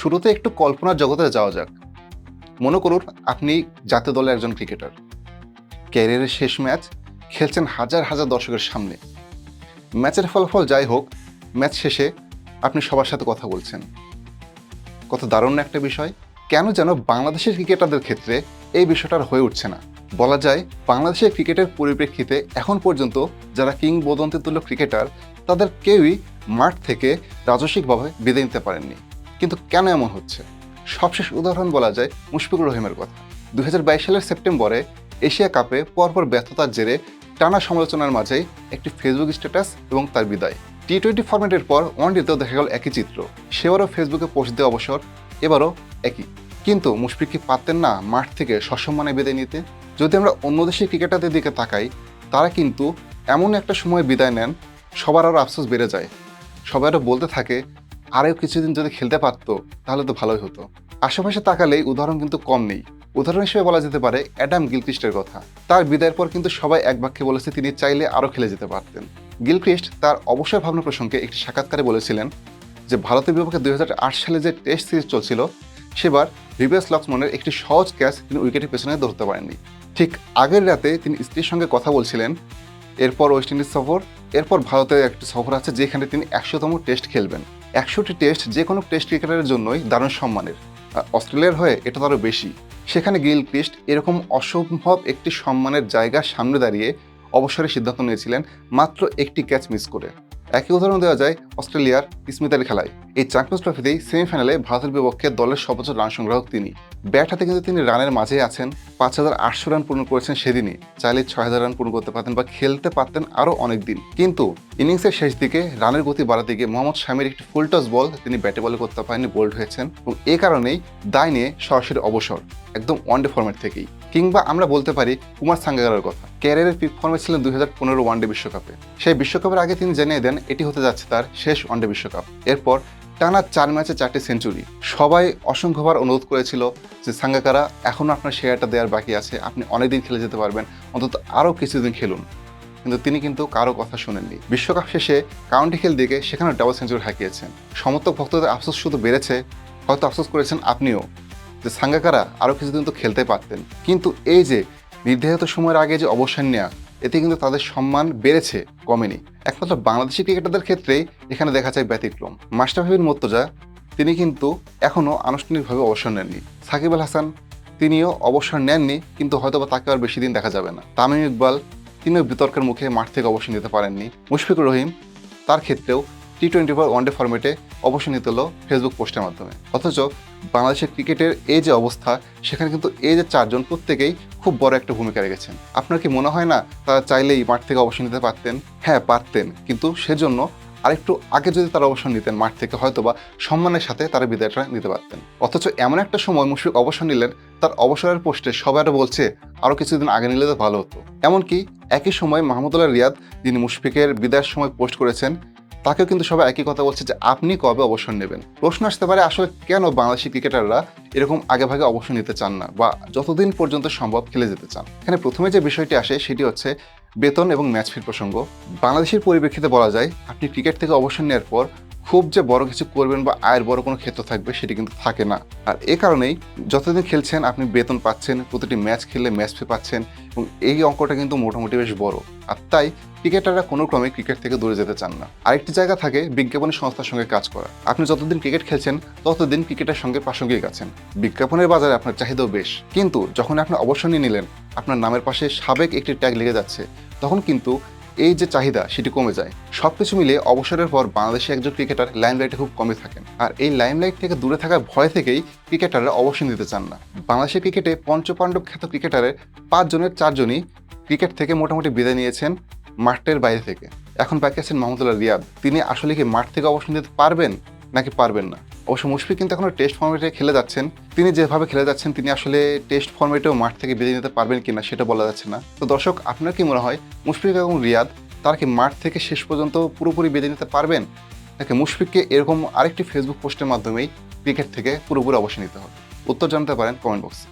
শুরুতে একটু কল্পনার জগতে যাওয়া যাক। মনে করুন আপনি জাতীয় দলের একজন ক্রিকেটার। ক্যারিয়ারের শেষ ম্যাচ খেলছেন হাজার হাজার দর্শকের সামনে। ম্যাচের ফলাফল যাই হোক, ম্যাচ শেষে আপনি সবার সাথে কথা বলছেন। কত দারুণ একটা বিষয়। কেন যেন বাংলাদেশের ক্রিকেটারদের ক্ষেত্রে এই বিষয়টা হয়ে উঠছে না। বলা যায় বাংলাদেশের ক্রিকেটের পরিপ্রেক্ষিতে এখন পর্যন্ত যারা কিংবদন্তি তুল্য ক্রিকেটার, তাদের কেউই মাঠ থেকে রাজস্বিকভাবে বিদায় নিতে পারেননি। কিন্তু কেন এমন হচ্ছে? সবশেষ উদাহরণ বলা যায় মুশফিকুর রহিমের কথা। দুই হাজার বাইশ সালের সেপ্টেম্বরে এশিয়া কাপে পরপর ব্যর্থতার জেরে টানা সমালোচনার মাঝেই একটি ফেসবুক স্ট্যাটাস এবং তার বিদায়। টি টোয়েন্টি ফরম্যাটের পর ওয়ানডেতেও দেখা গেল একই চিত্র। সেবারও ফেসবুকে পোস্ট দেওয়া অবসর, এবারও একই। কিন্তু মুশফিক কি পারতেন না মাঠ থেকে সসম্মানে বিদায় নিতে? যদি আমরা অন্য দেশের ক্রিকেটারদের দিকে তাকাই, তারা কিন্তু এমন একটা সময় বিদায় নেন, সবার আরও আফসোস বেড়ে যায়। সবাই আরও বলতে থাকে আরও কিছুদিন যদি খেলতে পারতো, তাহলে তো ভালোই হতো। আশেপাশে তাকালেই উদাহরণ কিন্তু কম নেই। উদাহরণ হিসেবে বলা যেতে পারে অ্যাডাম গিলক্রিস্টের কথা। তার বিদায়ের পর কিন্তু সবাই এক বাক্যে বলেছে তিনি চাইলে আরও খেলে যেতে পারতেন। গিলক্রিস্ট তার অবসর ভাবনা প্রসঙ্গে একটি সাক্ষাৎকারে বলেছিলেন যে, ভারতের বিপক্ষে দুই হাজার আট সালে যে টেস্ট সিরিজ চলছিল, সেবার ভিভিয়াস লক্সমনের একটি সহজ ক্যাচ তিনি উইকেটের পেছনে ধরতে পারেননি। ঠিক আগের রাতে তিনি স্ত্রীর সঙ্গে কথা বলছিলেন, এরপর ওয়েস্ট ইন্ডিজ সফর, এরপর ভারতের একটি সফর আছে যেখানে তিনি একশোতম টেস্ট খেলবেন। একশোটি টেস্ট যে কোনো টেস্ট ক্রিকেটারের জন্যই দারুণ সম্মানের। আর অস্ট্রেলিয়ার হয়ে এটা তারও বেশি। সেখানে গিল ক্রিস্ট এরকম অসম্ভব একটি সম্মানের জায়গার সামনে দাঁড়িয়ে অবসরের সিদ্ধান্ত নিয়েছিলেন মাত্র একটি ক্যাচ মিস করে। একই উদাহরণ দেওয়া যায় অস্ট্রেলিয়ার স্মিতার খেলায়। এই চ্যাম্পিয়ন্স ট্রফিতেই সেমিফাইনালে ভারতের বিপক্ষে দলের সর্বোচ্চ রান সংগ্রাহক তিনি। ব্যাট হাতে কিন্তু তিনি রানের মাঝে আছেন। পাঁচ হাজার আটশো রান পূর্ণ করেছেন সেদিনই। চাইলে ছয় হাজার রান পূর্ণ করতে পারতেন বা খেলতে পারতেন আরও অনেক দিন। কিন্তু ইনিংসের শেষ দিকে রানের গতি বাড়াতে গিয়ে মোহাম্মদ শামির একটি ফুল টস বল তিনি ব্যাটে বলে করতে পারেননি বোল্ড হয়েছেন। এবং এ কারণেই দায় নিয়ে সরাসরি অবসর, একদম ওয়ানডে ফর্মেট থেকেই। কিংবা আমরা বলতে পারি কুমার সাঙ্গাকারের কথা। ক্যারিয়ারের পিক ফর্মে ছিলেন দুই হাজার পনেরো ওয়ানডে বিশ্বকাপে। সেই বিশ্বকাপের আগে তিনি জানিয়ে দেন, এটি হতে যাচ্ছে তার শেষ ওয়ানডে বিশ্বকাপ। এরপর টানা চার ম্যাচে চারটি সেঞ্চুরি। সবাই অসংখ্যবার অনুরোধ করেছিল যে, সাঙ্গাকারা এখনও আপনার শেয়ারটা দেওয়ার বাকি আছে। আপনি অনেকদিন খেলে যেতে পারবেন। অন্তত আরও কিছুদিন খেলুন। কিন্তু তিনি কিন্তু কারও কথা শুনেননি। বিশ্বকাপ শেষে কাউন্টি খেল দিকে সেখানে ডাবল সেঞ্চুরি হাঁকিয়েছেন। সমর্থক ভক্তদের আফসোস শুধু বেড়েছে, হয়তো আফসোস করেছেন আপনিও, যে, সাঙ্গাকারা আরও কিছুদিন তো খেলতে পারতেন। কিন্তু এই যে, নির্ধারিত সময়ের আগে যে অবসর নেওয়া এতে কিন্তু তাদের সম্মান বেড়েছে, কমেনি। একমাত্র বাংলাদেশি ক্রিকেটারদের ক্ষেত্রে এখানে দেখা যায় ব্যতিক্রম। মাস্টারফিবিন মর্তজা, তিনি কিন্তু এখনও আনুষ্ঠানিকভাবে অবসর নেননি। সাকিব আল হাসান, তিনিও অবসর নেননি, কিন্তু হয়তো বা তাকে আর বেশি দিন দেখা যাবে না। তামিম ইকবাল, তিনিও বিতর্কের মুখে মাঠ থেকে অবসর নিতে পারেননি। মুশফিকুর রহিম, তার ক্ষেত্রেও টি টোয়েন্টি ফোর ওয়ানডে ফর্মেটে অবসর নিতে হলো ফেসবুক পোস্টের মাধ্যমে। অথচ বাংলাদেশের ক্রিকেটের এই যে অবস্থা, সেখানে কিন্তু এই যে চারজন প্রত্যেকেই খুব বড় একটা ভূমিকা রেখেছেন। আপনার কি মনে হয় না তারা চাইলেই মাঠ থেকে অবসর নিতে পারতেন? হ্যাঁ পারতেন। কিন্তু সেজন্য আরেকটু আগে যদি তারা অবসর নিতেন, মাঠ থেকে হয়তো বা সম্মানের সাথে তারা বিদায়টা নিতে পারতেন। অথচ এমন একটা সময় মুশফিক অবসর নিলেন, তার অবসরের পোস্টে সবাই বলছে আরও কিছুদিন আগে নিলে তো ভালো হতো। এমনকি একই সময় মাহমুদুল্লাহ রিয়াদ, যিনি মুশফিকের বিদায়ের সময় পোস্ট করেছেন তাকেও কিন্তু সবাই একই কথা বলছে যে আপনি কবে অবসর নেবেন। প্রশ্ন আসতে পারে, আসলে কেন বাংলাদেশি ক্রিকেটাররা এরকম আগেভাগে অবসর নিতে চান না বা যতদিন পর্যন্ত সম্ভব খেলে যেতে চান। এখানে প্রথমে যে বিষয়টি আসে সেটি হচ্ছে বেতন এবং ম্যাচ ফির প্রসঙ্গ। বাংলাদেশের পরিপ্রেক্ষিতে বলা যায়, আপনি ক্রিকেট থেকে অবসর নেওয়ার পর খুব যে বড় কিছু করবেন বা আয়ের বড় কোনো ক্ষেত্র থাকবে সেটি কিন্তু থাকে না। আর এ কারণেই যতদিন খেলছেন, আপনি বেতন পাচ্ছেন, প্রতিটি ম্যাচ খেললে ম্যাচ ফি পাচ্ছেন এবং এই অঙ্কটা কিন্তু মোটামুটি বেশ বড়। আর তাই ক্রিকেটাররা কোনো ক্রমে ক্রিকেট থেকে দূরে যেতে চান না। আরেকটি জায়গা থাকে বিজ্ঞাপনী সংস্থার সঙ্গে কাজ করা আপনি যতদিন ক্রিকেট খেলছেন, ততদিন ক্রিকেটের সঙ্গে প্রাসঙ্গিক আছেন। বিজ্ঞাপনের বাজারে আপনার চাহিদাও বেশ। কিন্তু যখন আপনি অবসর নিয়ে নিলেন, আপনার নামের পাশে সাবেক একটি ট্যাগ লেগে যাচ্ছে, তখন কিন্তু এই যে চাহিদা, সেটি কমে যায়। সব কিছু মিলে অবসরের পর বাংলাদেশে একজন ক্রিকেটার লাইমলাইটে খুব কমে থাকেন। আর এই লাইমলাইট থেকে দূরে থাকার ভয় থেকেই ক্রিকেটাররা অবসর নিতে চান না। বাংলাদেশের ক্রিকেটে পঞ্চপাণ্ডব খ্যাত ক্রিকেটারের পাঁচজনের চারজনই ক্রিকেট থেকে মোটামুটি বিদায় নিয়েছেন মাঠের বাইরে থেকে। এখন বাকি আছেন মাহমুদুল্লাহ রিয়াদ। তিনি আসলে কি মাঠ থেকে অবসর নিতে পারবেন নাকি পারবেন না? অবশ্য মুশফিক কিন্তু এখনও টেস্ট ফর্মেটে খেলে যাচ্ছেন। তিনি যেভাবে খেলে যাচ্ছেন, তিনি আসলে টেস্ট ফর্মেটেও মাঠ থেকে বেরিয়ে নিতে পারবেন কিনা সেটা বলা যাচ্ছে না। তো দর্শক, আপনার কি মনে হয়, মুশফিক এবং রিয়াদ তারা কি মাঠ থেকে শেষ পর্যন্ত পুরোপুরি বেঁধে নিতে পারবেন? নাকি মুশফিককে এরকম আরেকটি ফেসবুক পোস্টের মাধ্যমেই ক্রিকেট থেকে পুরোপুরি অবসর নিতে হবে? উত্তর জানতে পারেন কমেন্ট বক্সে